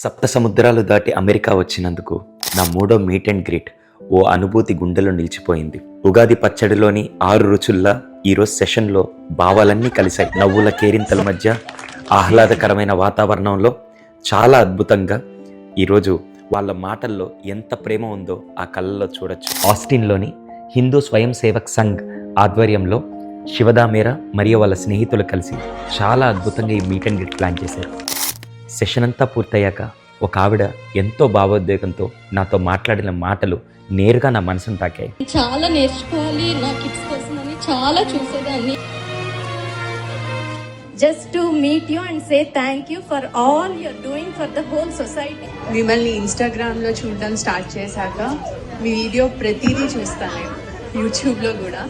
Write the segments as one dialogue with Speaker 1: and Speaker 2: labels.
Speaker 1: సప్త సముద్రాలు దాటి అమెరికా వచ్చినందుకు నా మూడో మీట్ అండ్ గ్రీట్ ఓ అనుభూతి గుండెలో నిలిచిపోయింది. ఉగాది పచ్చడిలోని ఆరు రుచుల్లా ఈరోజు సెషన్లో భావాలన్నీ కలిశాయి. నవ్వుల కేరింతల మధ్య ఆహ్లాదకరమైన వాతావరణంలో చాలా అద్భుతంగా ఈరోజు వాళ్ళ మాటల్లో ఎంత ప్రేమ ఉందో ఆ కళ్ళలో చూడొచ్చు. ఆస్టిన్లోని హిందూ స్వయం సేవక్ సంఘ్ ఆధ్వర్యంలో శివదామేర మరియు వాళ్ళ స్నేహితులు కలిసి చాలా అద్భుతంగా ఈ మీట్ అండ్ గ్రీట్ ప్లాన్ చేశారు. సెషన్ అంతా పూర్తయ్యాక ఒక ఆవిడ ఎంతో భావోద్వేగంతో నాతో మాట్లాడిన మాటలు నేరుగా నా మనసును తాకాయి.
Speaker 2: చాలా నేర్చుకోవాలి నా కిడ్స్ కోసం అని చాలా చూసేదాన్ని.
Speaker 3: Just to meet you and say thank you for all you're doing for the whole society.
Speaker 4: మిమ్మల్ని ఇన్స్టాగ్రామ్లో చూడడం స్టార్ట్ చేశాక మీ వీడియో ప్రతిదీ చూస్తాను నేను యూట్యూబ్లో కూడా.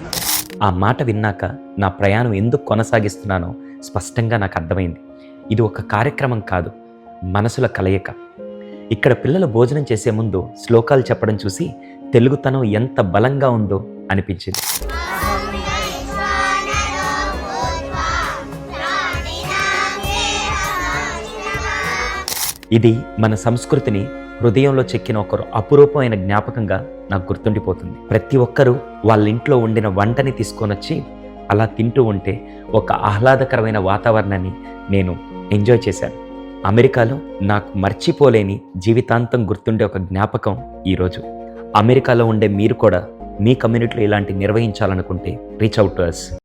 Speaker 1: ఆ మాట విన్నాక నా ప్రయాణం ఎందుకు కొనసాగిస్తున్నానో స్పష్టంగా నాకు అర్థమైంది. ఇది ఒక కార్యక్రమం కాదు మనసుల కలయిక. ఇక్కడ పిల్లలు భోజనం చేసే ముందు శ్లోకాలు చెప్పడం చూసి తెలుగుతనం ఎంత బలంగా ఉందో అనిపించింది. ఇది మన సంస్కృతిని హృదయంలో చెక్కిన ఒకరు అపురూపమైన జ్ఞాపకంగా నాకు గుర్తుండిపోతుంది. ప్రతి ఒక్కరూ వాళ్ళ ఇంట్లో వండిన వంటని తీసుకొనొచ్చి అలా తింటూ ఉంటే ఒక ఆహ్లాదకరమైన వాతావరణాన్ని నేను ఎంజాయ్ చేశాను. అమెరికాలో నాకు మర్చిపోలేని జీవితాంతం గుర్తుండే ఒక జ్ఞాపకం ఈరోజు. అమెరికాలో ఉండే మీరు కూడా మీ కమ్యూనిటీలో ఇలాంటి నిర్వహించాలనుకుంటే రీచ్ అవుట్ టు అస్